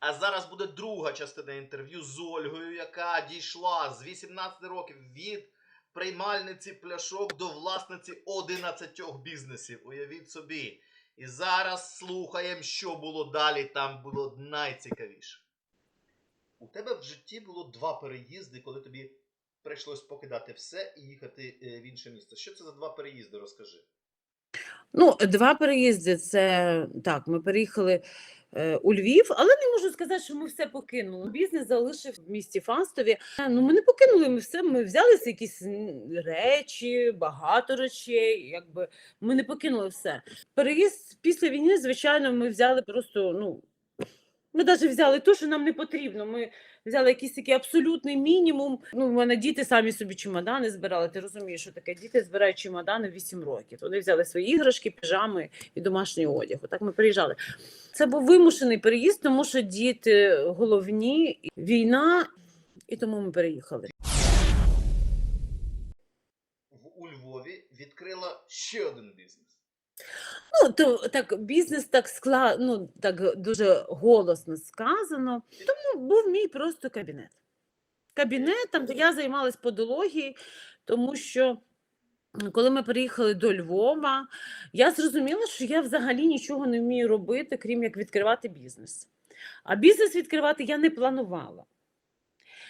А зараз буде друга частина інтерв'ю з Ольгою, яка дійшла з 18 років від приймальниці пляшок до власниці 11 бізнесів. Уявіть собі. І зараз слухаємо, що було далі. Там було найцікавіше. У тебе в житті було два переїзди, коли тобі прийшлось покидати все і їхати е, в інше місто. Що це за два переїзди? Розкажи. Ну, два переїзди. Це так, ми переїхали у Львів, але не можу сказати, що ми все покинули. Бізнес залишив в місті Фастові. Е, Ну, ми не покинули ми все. Ми взялися якісь речі, багато речей. Якби ми не покинули все. Переїзд після війни, звичайно, ми взяли просто, ну. Ми навіть взяли те, що нам не потрібно. Ми взяли якийсь такий абсолютний мінімум. Ну, у мене діти самі собі чемодани збирали. Ти розумієш, що таке? Діти збирають чемодани в 8 років. Вони взяли свої іграшки, піжами і домашній одяг. Отак ми приїжджали. Це був вимушений переїзд, тому що діти головні, війна, і тому ми переїхали. У Львові відкрила ще один бізнес. Ну, то так бізнес так скла... ну, так дуже голосно сказано. Тому був мій просто кабінет. Кабінет, там, де я займалась подологією, тому що коли ми приїхали до Львова, я зрозуміла, що я взагалі нічого не вмію робити, крім як відкривати бізнес. А бізнес відкривати я не планувала.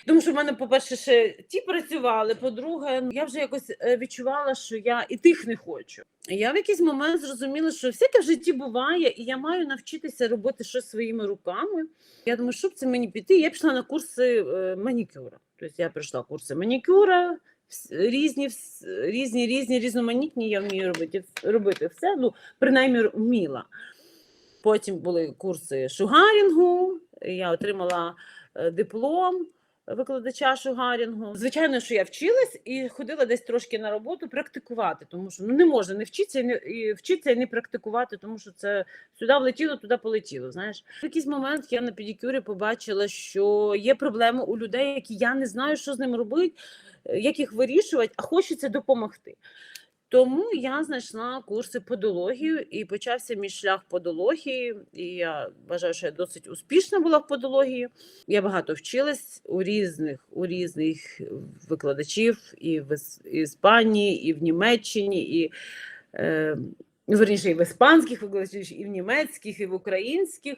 Тому що в мене, по-перше, ще ті працювали, по-друге, ну, я вже якось е, відчувала, що я і тих не хочу. Я в якийсь момент зрозуміла, що всяке в житті буває, і я маю навчитися робити щось своїми руками. Я думаю, щоб це мені піти. Я пішла на курси е, манікюра. Тобто я пройшла курси манікюра, різні, різні, різні, різноманітні. Я вмію робити, робити все. Ну, принаймні вміла. Потім були курси шугарінгу. Я отримала е, диплом викладача шугарінгу. Звичайно, що я вчилась і ходила десь трошки на роботу практикувати, тому що ну не можна не вчитися не і вчитися і не практикувати, тому що це сюди влетіло, туди полетіло. Знаєш, в якийсь момент я на педикюрі побачила, що є проблеми у людей, які я не знаю, що з ними робити, як їх вирішувати, а хочеться допомогти. Тому я знайшла курси подологію і почався мій шлях подології. І я вважаю, що я досить успішна була в подології. Я багато вчилась у різних у різних викладачів і в Іспанії, і в Німеччині, і е, верніше, і в іспанських викладачів, і в німецьких, і в українських.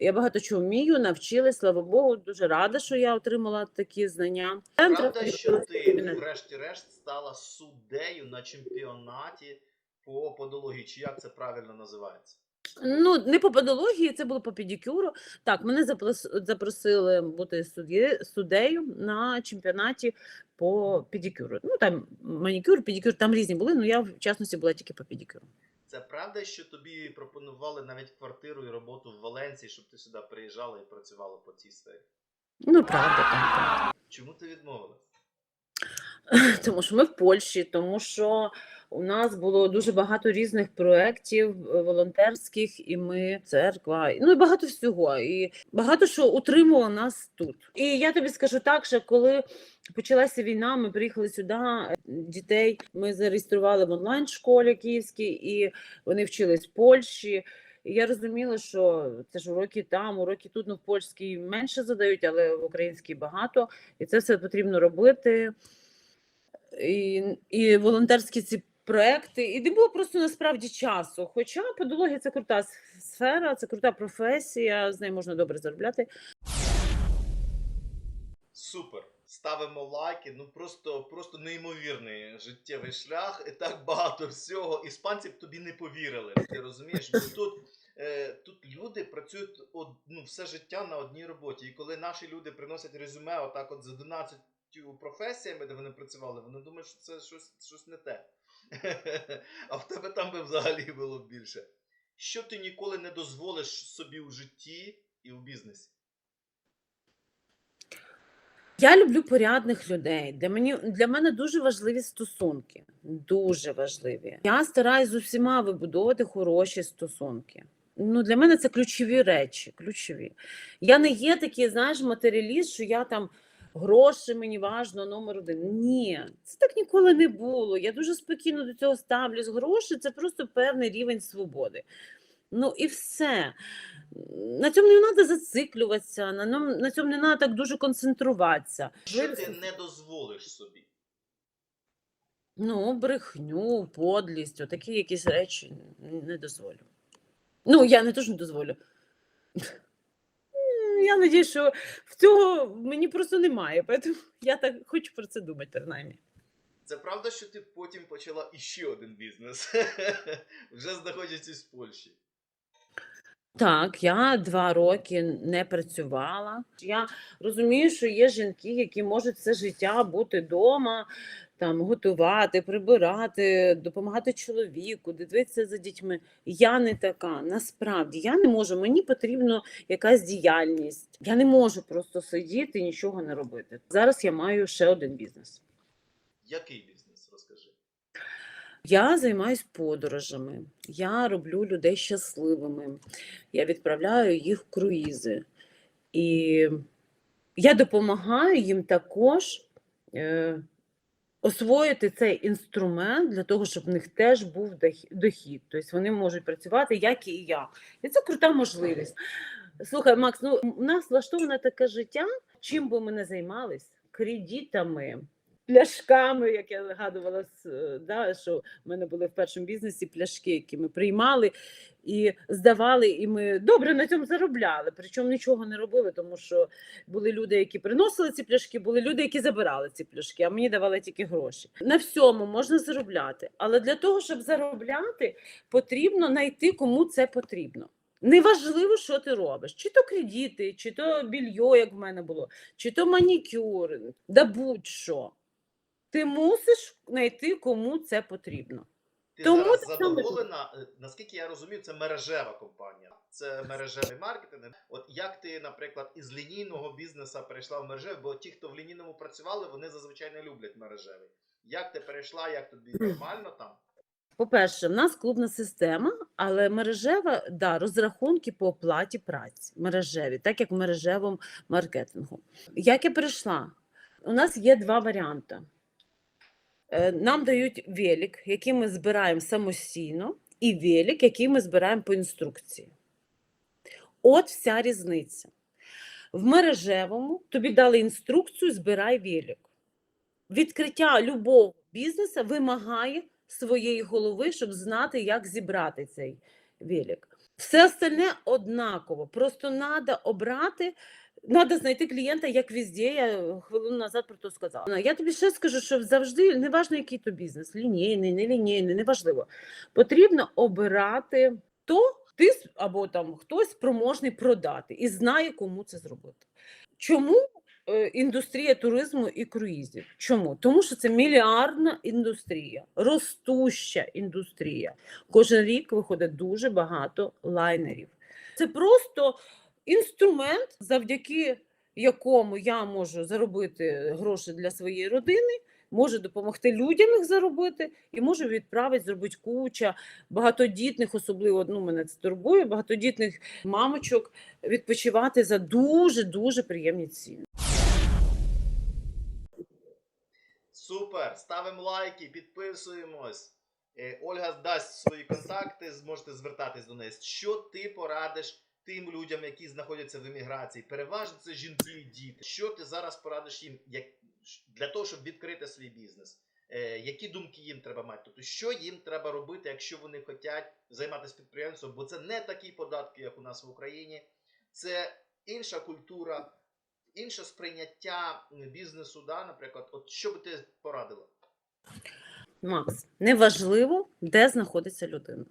Я багато чого вмію, навчилась, слава Богу, дуже рада, що я отримала такі знання. Правда, що ти, врешті-решт, стала суддею на чемпіонаті по подології, чи як це правильно називається? Ну, не по подології, це було по педикюру. Так, мене запросили бути суддею на чемпіонаті по педикюру. Ну, там манікюр, педикюр, там різні були, але я в частності була тільки по педикюру. Це правда, що тобі пропонували навіть квартиру і роботу в Валенції, щоб ти сюди приїжджала і працювала по цій сфері? Ну, правда, так. Чому ти відмовилась? Тому що ми в Польщі, тому що у нас було дуже багато різних проєктів е, волонтерських, і ми церква, ну і багато всього. І багато що утримувало нас тут. І я тобі скажу так, що коли почалася війна, ми приїхали сюди. е, Дітей ми зареєстрували в онлайн школі київській, і вони вчились в Польщі. І я розуміла, що це ж уроки там, уроки тут, ну в польській менше задають, але в українській багато. І це все потрібно робити і, і волонтерські ці проекти. І не було просто насправді часу. Хоча подологія це крута сфера, це крута професія, з нею можна добре заробляти. Супер. Ставимо лайки. Ну просто, просто неймовірний життєвий шлях. І так багато всього. Іспанці б тобі не повірили. Ти розумієш? Бо тут, е, тут люди працюють од, ну, все життя на одній роботі. І коли наші люди приносять резюме, отак от з 11 професіями, де вони працювали, вони думають, що це щось, щось не те. А в тебе там би взагалі було більше. Що ти ніколи не дозволиш собі у житті і у бізнесі? Я люблю порядних людей. Для мені для мене дуже важливі стосунки. Дуже важливі. Я стараюсь з усіма вибудовувати хороші стосунки. Ну, для мене це ключові речі. Ключові. Я не є такий, знаєш, матеріаліст, що я там гроші мені важно, номер один. Ні, це так ніколи не було. Я дуже спокійно до цього ставлюсь. Гроші це просто певний рівень свободи. Ну і все. На цьому не треба зациклюватися, на, на цьому не треба так дуже концентруватися. Що ти не дозволиш собі? Ну, брехню, подлість, отакі якісь речі не дозволю. Ну, я не що не дозволю. Я надіюсь, що в цього мені просто немає, тому я так хочу про це думати, принаймні. Це правда, що ти потім почала іще один бізнес, вже знаходячись в Польщі. Так, я два роки не працювала. Я розумію, що є жінки, які можуть все життя бути вдома, там готувати, прибирати, допомагати чоловіку, дивитися за дітьми. Я не така. Насправді я не можу. Мені потрібна якась діяльність. Я не можу просто сидіти і нічого не робити. Зараз я маю ще один бізнес. Який бізнес? Я займаюсь подорожами, я роблю людей щасливими, я відправляю їх в круїзи. І я допомагаю їм також е, освоїти цей інструмент для того, щоб в них теж був дохід. Тобто вони можуть працювати, як і я. І це крута можливість. Слухай, Макс, ну у нас влаштоване таке життя, чим би ми не займались, кредитами, пляшками, як я згадувала, е, да, що в мене були в першому бізнесі пляшки, які ми приймали і здавали, і ми добре на цьому заробляли. Причому нічого не робили, тому що були люди, які приносили ці пляшки, були люди, які забирали ці пляшки, а мені давали тільки гроші. На всьому можна заробляти, але для того, щоб заробляти, потрібно знайти, кому це потрібно. Неважливо, що ти робиш, чи то кредити, чи то більйо, як в мене було, чи то манікюр, да будь-що. Ти мусиш знайти, кому це потрібно. Ти Тому зараз задоволена, е, наскільки я розумію, це мережева компанія. Це мережевий маркетинг. От як ти, наприклад, із лінійного бізнесу перейшла в мережевий, бо ті, хто в лінійному працювали, вони зазвичай не люблять мережевий. Як ти перейшла, як тобі нормально там? По-перше, в нас клубна система, але мережева да, розрахунки по оплаті праці мережеві, так як в мережевому маркетингу. Як я перейшла? У нас є два варіанти. Е, Нам дають велик, який ми збираємо самостійно, і велик, який ми збираємо по інструкції. От вся різниця. В мережевому тобі дали інструкцію, збирай велик. Відкриття любого бізнесу вимагає своєї голови, щоб знати, як зібрати цей велик. Все остальне однаково. Просто треба обрати, треба знайти клієнта, як везде. Я хвилину назад про то сказала. Я тобі ще скажу, що завжди, неважно, який то бізнес, лінійний, нелінійний, неважливо. Потрібно обирати то, ти або там хтось спроможний продати і знає, кому це зробити. Чому е, індустрія туризму і круїзів? Чому? Тому що це мільярдна індустрія, ростуща індустрія. Кожен рік виходить дуже багато лайнерів. Це просто інструмент, завдяки якому я можу заробити гроші для своєї родини, можу допомогти людям їх заробити і можу відправити, зробити куча багатодітних, особливо ну, мене це турбує, багатодітних мамочок відпочивати за дуже дуже приємні ціни. Супер! Ставимо лайки, підписуємось. Е, Ольга дасть свої контакти, зможете звертатись до неї. Що ти порадиш тим людям, які знаходяться в еміграції? Переважно це жінки і діти. Що ти зараз порадиш їм як, для того, щоб відкрити свій бізнес? Е, які думки їм треба мати? Тобто, що їм треба робити, якщо вони хочуть займатися підприємством? Бо це не такі податки, як у нас в Україні, це інша культура, інше сприйняття бізнесу, да, наприклад, от що би ти порадила? Макс, неважливо, де знаходиться людина.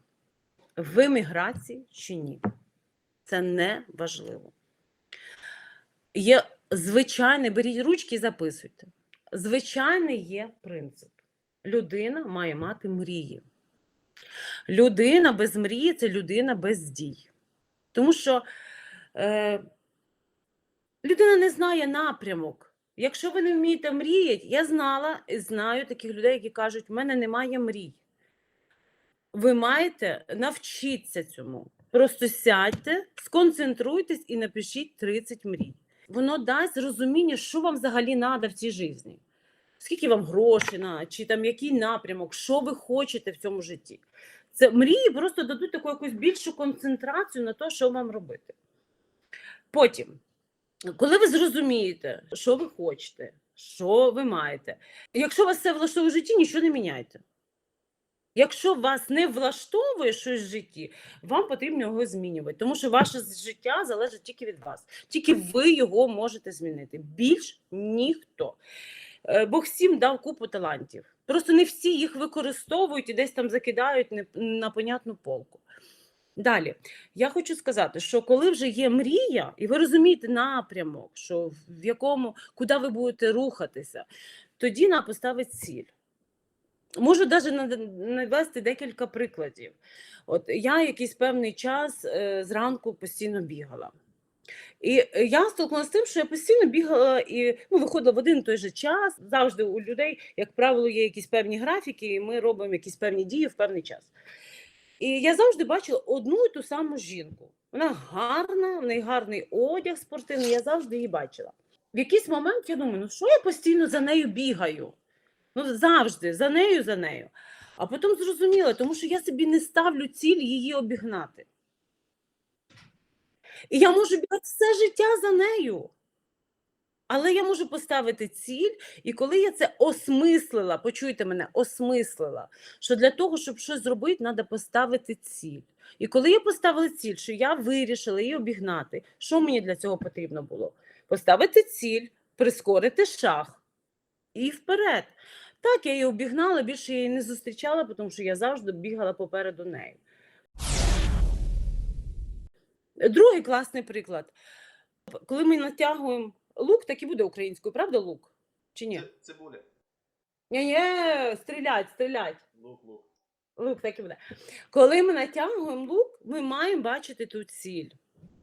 В еміграції чи ні. Це не важливо. Є звичайний, беріть ручки і записуйте. Звичайний є принцип. Людина має мати мрії. Людина без мрії це людина без дій. Тому що е, людина не знає напрямок. Якщо ви не вмієте мріяти, я знала і знаю таких людей, які кажуть, в мене немає мрій. Ви маєте навчитися цьому. Просто сядьте, сконцентруйтесь і напишіть 30 мрій. Воно дасть розуміння, що вам взагалі треба в цій житті. Скільки вам грошей на, чи там який напрямок, що ви хочете в цьому житті. Це мрії просто дадуть таку якусь більшу концентрацію на те, що вам робити. Потім, коли ви зрозумієте, що ви хочете, що ви маєте, якщо вас все влаштовує в житті, нічого не міняйте. Якщо вас не влаштовує щось в житті, вам потрібно його змінювати, тому що ваше життя залежить тільки від вас. Тільки ви його можете змінити. Більш ніхто. Е, Бог всім дав купу талантів. Просто не всі їх використовують і десь там закидають на понятну полку. Далі, я хочу сказати, що коли вже є мрія, і ви розумієте напрямок, що в якому, куди ви будете рухатися, тоді нам поставить ціль. Можу навіть навести декілька прикладів. От я якийсь певний час е, зранку постійно бігала. І е, я столкнулася з тим, що я постійно бігала і ну, виходила в один і той же час. Завжди у людей, як правило, є якісь певні графіки, і ми робимо якісь певні дії в певний час. І я завжди бачила одну і ту саму жінку. Вона гарна, в неї гарний одяг спортивний, я завжди її бачила. В якийсь момент я думаю, ну що я постійно за нею бігаю? Ну, завжди, за нею, за нею. А потім зрозуміла, тому що я собі не ставлю ціль її обігнати. І я можу бігати все життя за нею. Але я можу поставити ціль, і коли я це осмислила, почуйте мене, осмислила, що для того, щоб щось зробити, треба поставити ціль. І коли я поставила ціль, що я вирішила її обігнати, що мені для цього потрібно було? Поставити ціль, прискорити шаг і вперед. Так, я її обігнала, більше її не зустрічала, тому що я завжди бігала попереду неї. Другий класний приклад. Коли ми натягуємо лук, так і буде українською, правда, лук? Чи ні? Це- Цибуля. Ні, ні, стрілять, стрілять. Лук, лук. Лук так і буде. Коли ми натягуємо лук, ми маємо бачити ту ціль.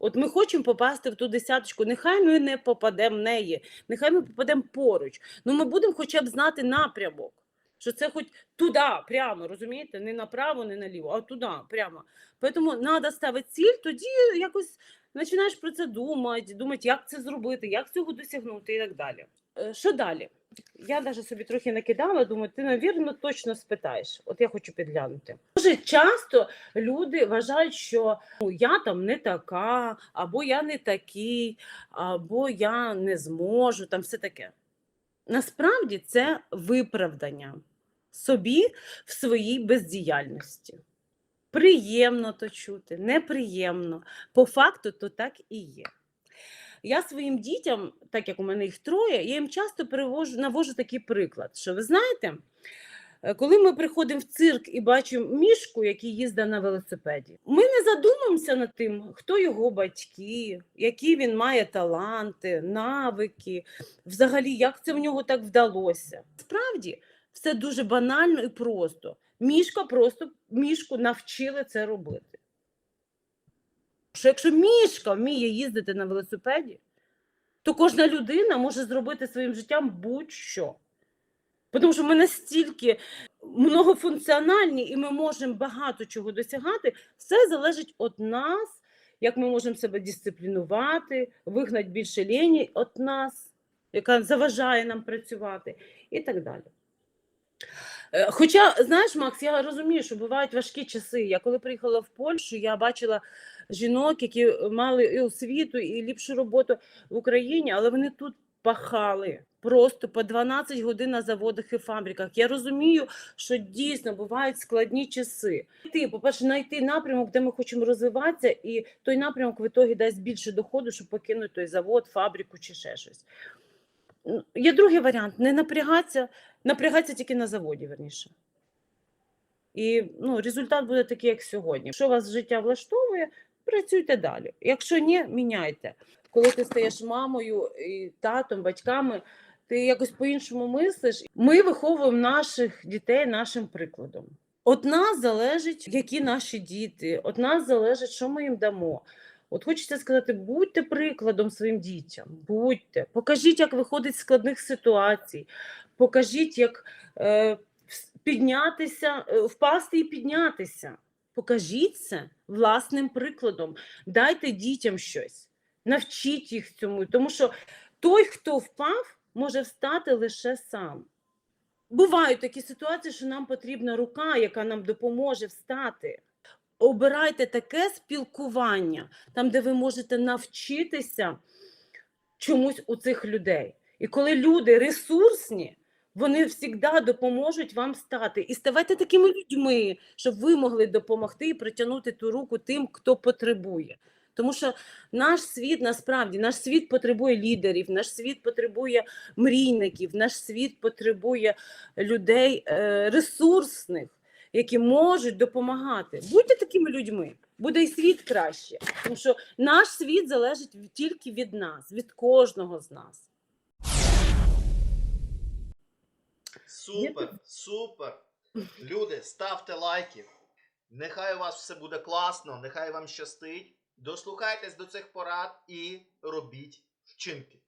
От ми хочемо попасти в ту десяточку. Нехай ми не попадемо в неї, нехай ми попадемо поруч. Ну ми будемо хоча б знати напрямок. Що це хоч туди, прямо, розумієте? Не направо, не наліво, а туди, прямо. Тому треба ставити ціль, тоді якось починаєш про це думати, думати, як це зробити, як цього досягнути і так далі. Е, Що далі? Я навіть собі трохи накидала, думаю, ти, навірно, точно спитаєш. От я хочу підглянути. Дуже часто люди вважають, що ну, я там не така, або я не такий, або я не зможу, там все таке. Насправді це виправдання собі в своїй бездіяльності. Приємно то чути, неприємно. По факту, то так і є. Я своїм дітям, так як у мене їх троє, я їм часто привожу, навожу такий приклад, що ви знаєте, е, коли ми приходимо в цирк і бачимо мішку, який їздить на велосипеді, ми не задумуємося над тим, хто його батьки, які він має таланти, навики, взагалі, як це в нього так вдалося. Справді, все дуже банально і просто. Мішка просто мішку навчили це робити. Що якщо мішка вміє їздити на велосипеді, то кожна людина може зробити своїм життям будь-що. Тому що ми настільки многофункціональні і ми можемо багато чого досягати, все залежить від нас, як ми можемо себе дисциплінувати, вигнати більше лені від нас, яка заважає нам працювати, і так далі. Е, Хоча, знаєш, Макс, я розумію, що бувають важкі часи. Я коли приїхала в Польщу, я бачила жінок, які мали і освіту, і ліпшу роботу в Україні, але вони тут пахали просто по 12 годин на заводах і фабриках. Я розумію, що дійсно бувають складні часи. Ти, по-перше, знайти напрямок, де ми хочемо розвиватися, і той напрямок в ітогі дасть більше доходу, щоб покинути той завод, фабрику чи ще щось. Є другий варіант не напрягатися, напрягатися тільки на заводі, верніше. І ну, результат буде такий, як сьогодні. Якщо вас життя влаштовує, працюйте далі. Якщо ні, міняйте. Коли ти стаєш мамою, і татом, батьками, ти якось по-іншому мислиш. Ми виховуємо наших дітей нашим прикладом. От нас залежить, які наші діти, от нас залежить, що ми їм дамо. От хочеться сказати, будьте прикладом своїм дітям, будьте, покажіть, як виходить з складних ситуацій, покажіть, як е, піднятися, е, впасти і піднятися. Покажіть це власним прикладом, дайте дітям щось, навчіть їх цьому, тому що той, хто впав, може встати лише сам. бувають такі ситуації, що нам потрібна рука, яка нам допоможе встати. Обирайте таке спілкування, там, де ви можете навчитися чомусь у цих людей. І коли люди ресурсні, вони завжди допоможуть вам стати. І ставайте такими людьми, щоб ви могли допомогти і притягнути ту руку тим, хто потребує. Тому що наш світ насправді наш світ потребує лідерів, наш світ потребує мрійників, наш світ потребує людей е, ресурсних, які можуть допомагати. Будьте такими людьми, буде і світ краще. Тому що наш світ залежить тільки від нас, від кожного з нас. Супер, супер. Люди, ставте лайки. Нехай у вас все буде класно, нехай вам щастить. Дослухайтесь до цих порад і робіть вчинки.